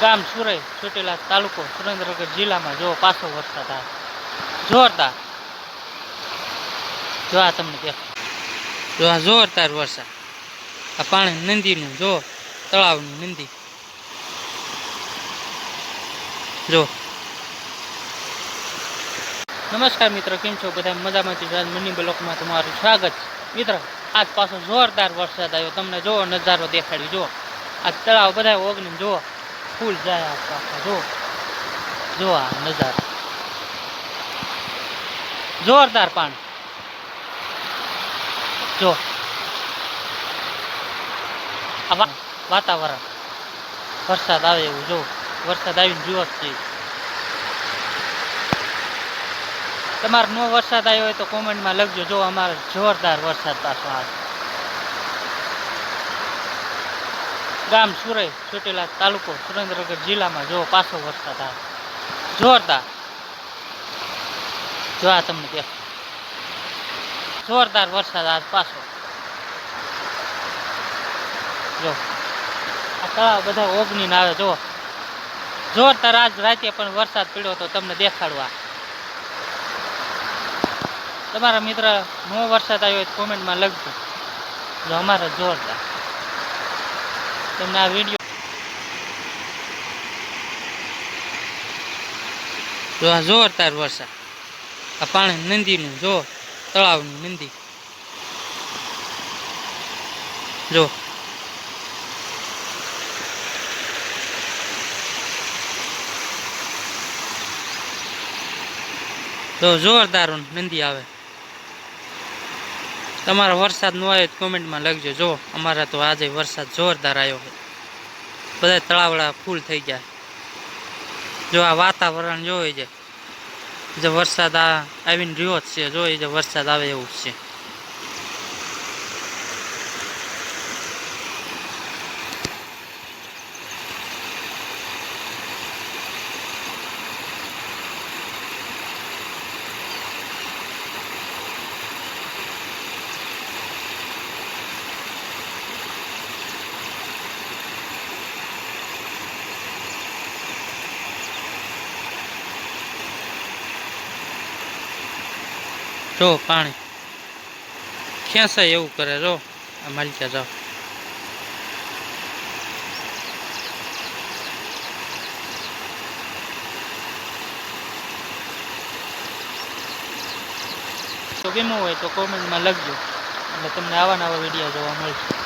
ગામ સુરઈ ચોટીલા તાલુકો સુરેન્દ્રનગર જિલ્લામાં જો પાછો વરસાદ આવે. જોરદાર. જો આ તમને દેખ જો આ જોરદાર વરસાદ. આ પાણી નંદીનું, જો તળાવનું નંદી. જો. નમસ્કાર મિત્રો, કેમ છો? બધા મજામાંથી આજ મની બ્લોકમાં તમારું સ્વાગત છે. મિત્ર, આજ પાછો જોરદાર વરસાદ આવ્યો. તમને જો નજારો દેખાડ્યો. જો આ તળાવ બધા ઓગણી જો ફૂલ જાય આ પાછા. જો. જો આ નજારો. જોરદાર પાણી જો. આ વાતાવરણ. વરસાદ આવે એવું, જો. વરસાદ આવીને જુઓ જ તમારે નો વરસાદ આવ્યો હોય તો કોમેન્ટમાં લખજો. જો અમારે જોરદાર વરસાદ પાછો આવે. ગામ સુરઈ, ચોટીલા તાલુકો સુરેન્દ્રનગર જિલ્લામાં જો પાછો વરસાદ આવે. જોરદાર. જો આ તમને દેખો જોરદાર વરસાદ આજ પાછો. જો. આ તળાવ બધા ઓગની આવે જો. જોરદાર આજ રાતે પણ વરસાદ પડ્યો તો તમને દેખાડવા. તમારા મિત્ર, નો વરસાદ આવ્યો હોય કોમેન્ટમાં લખજો. જો અમારે જોરદાર. તમને આ વીડિયો જો આ જોરદાર વરસાદ. આ પાણી નંદીનું, જો, તળાવનું નંદી. જો. તો જોરદાર નંદી આવે. તમારો વરસાદ ન આવ્યો કોમેન્ટમાં લખજો. જો, અમારા તો આજે વરસાદ જોરદાર આવ્યો છે. બધા તળાવડા ફૂલ થઈ ગયા જો આ વાતાવરણ જોઈ છે. જે વરસાદ આ આવીને રહ્યો જ છે, જોઈ જે વરસાદ આવે એવું છે. જો પાણી. ખેંચાય એવું કરે? જો, આ માલિકા જાઓ. તો કેમ હોય તો કોમેન્ટમાં લખજો. એટલે તમને આવા નવા વીડિયો જોવા મળશે.